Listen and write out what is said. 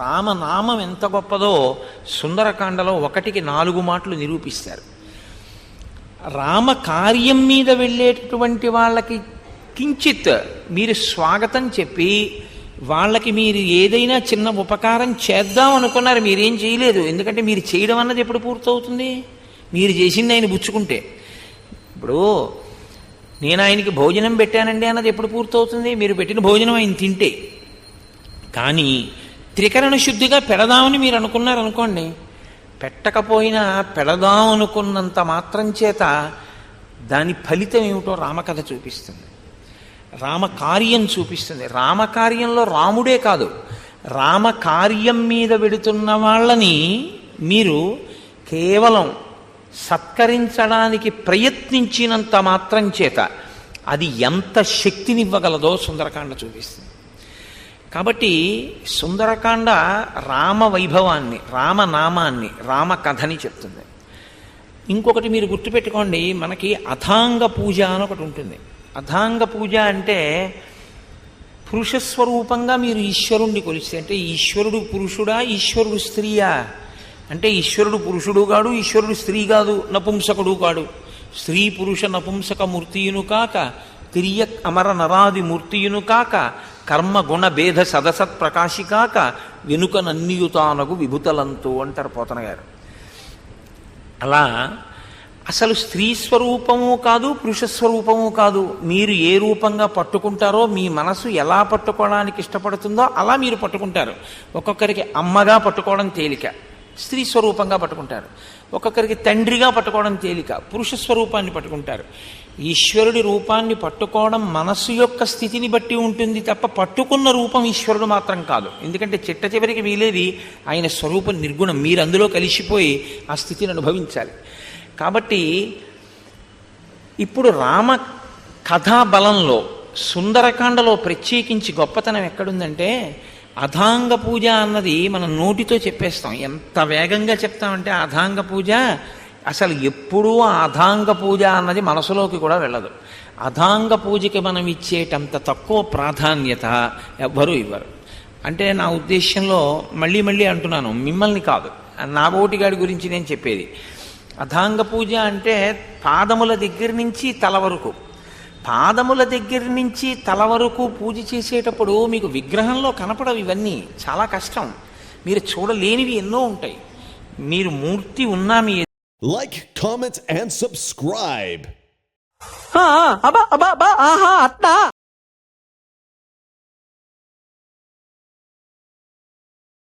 రామనామం ఎంత గొప్పదో సుందరకాండలో ఒకటికి నాలుగు మాటలు నిరూపిస్తారు. రామ కార్యం మీద వెళ్ళేటటువంటి వాళ్ళకి కించిత్ మీరు స్వాగతం చెప్పి వాళ్ళకి మీరు ఏదైనా చిన్న ఉపకారం చేద్దాం అనుకున్నారు మీరేం చేయలేదు. ఎందుకంటే మీరు చేయడం అన్నది ఎప్పుడు పూర్తవుతుంది? మీరు చేసింది ఆయన పుచ్చుకుంటే. ఇప్పుడు నేను ఆయనకి భోజనం పెట్టానండి అన్నది ఎప్పుడు పూర్తవుతుంది? మీరు పెట్టిన భోజనం ఆయన తింటే. కానీ త్రికరణ శుద్ధిగా పెడదామని మీరు అనుకున్నారనుకోండి పెట్టకపోయినా పెడదాం అనుకున్నంత మాత్రం చేత దాని ఫలితం ఏమిటో రామకథ చూపిస్తుంది. రామకార్యం చూపిస్తుంది. రామకార్యంలో రాముడే కాదు. రామకార్యం మీద వెడుతున్న వాళ్ళని మీరు కేవలం సత్కరించడానికి ప్రయత్నించినంత మాత్రం చేత అది ఎంత శక్తినివ్వగలదో సుందరకాండ చూపిస్తుంది. కాబట్టి సుందరకాండ రామ వైభవాన్ని రామనామాన్ని రామ కథని చెప్తుంది. ఇంకొకటి మీరు గుర్తుపెట్టుకోండి మనకి అథాంగ పూజ అని ఒకటి ఉంటుంది. అథాంగ పూజ అంటే పురుషస్వరూపంగా మీరు ఈశ్వరుణ్ణి కొలిస్తే అంటే ఈశ్వరుడు పురుషుడా ఈశ్వరుడు స్త్రీయా? అంటే ఈశ్వరుడు పురుషుడు కాడు ఈశ్వరుడు స్త్రీ కాదు నపుంసకుడు కాడు. స్త్రీ పురుష నపుంసక మూర్తియును కాక తిరియ అమర నరాది మూర్తియును కాక కర్మ గుణ భేద సదసత్ ప్రకాశి కాక వెనుక నన్నియుతానగు విభుతలంతు అంటారు పోతన గారు. అలా అసలు స్త్రీ స్వరూపము కాదు పురుష స్వరూపము కాదు. మీరు ఏ రూపంగా పట్టుకుంటారో మీ మనసు ఎలా పట్టుకోవడానికి ఇష్టపడుతుందో అలా మీరు పట్టుకుంటారు. ఒక్కొక్కరికి అమ్మగా పట్టుకోవడం తేలిక. స్త్రీ స్వరూపంగా పట్టుకుంటారు. ఒక్కొక్కరికి తండ్రిగా పట్టుకోవడం తేలిక పురుష స్వరూపాన్ని పట్టుకుంటారు. ఈశ్వరుడి రూపాన్ని పట్టుకోవడం మనస్సు యొక్క స్థితిని బట్టి ఉంటుంది తప్ప పట్టుకున్న రూపం ఈశ్వరుడు మాత్రం కాదు. ఎందుకంటే చిట్ట చివరికి వీలేది ఆయన స్వరూపం నిర్గుణం. మీరు అందులో కలిసిపోయి ఆ స్థితిని అనుభవించాలి. కాబట్టి ఇప్పుడు రామ కథా బలంలో సుందరకాండలో ప్రత్యేకించి గొప్పతనం ఎక్కడుందంటే అధాంగ పూజ అన్నది మనం నోటితో చెప్పేస్తాం. ఎంత వేగంగా చెప్తామంటే అధాంగ పూజ అసలు ఎప్పుడూ అధాంగ పూజ అన్నది మనసులోకి కూడా వెళ్ళదు. అధాంగ పూజకి మనం ఇచ్చేటంత తక్కువ ప్రాధాన్యత ఎవ్వరూ ఇవ్వరు. అంటే నా ఉద్దేశంలో మళ్ళీ మళ్ళీ అంటున్నాను మిమ్మల్ని కాదు. నా బోటిగాడి గురించి నేను చెప్పేది. అధాంగ పూజ అంటే పాదముల దగ్గర నుంచి తల వరకు. పాదముల దగ్గర నుంచి తల వరకు పూజ చేసేటప్పుడు మీకు విగ్రహంలో కనపడవు ఇవన్నీ. చాలా కష్టం. మీరు చూడలేనివి ఎన్నో ఉంటాయి. మీరు మూర్తి ఉన్నా మీ comment, and subscribe. ఆ, అబ్బా అబ్బా అబ్బా ఆహా అట్నా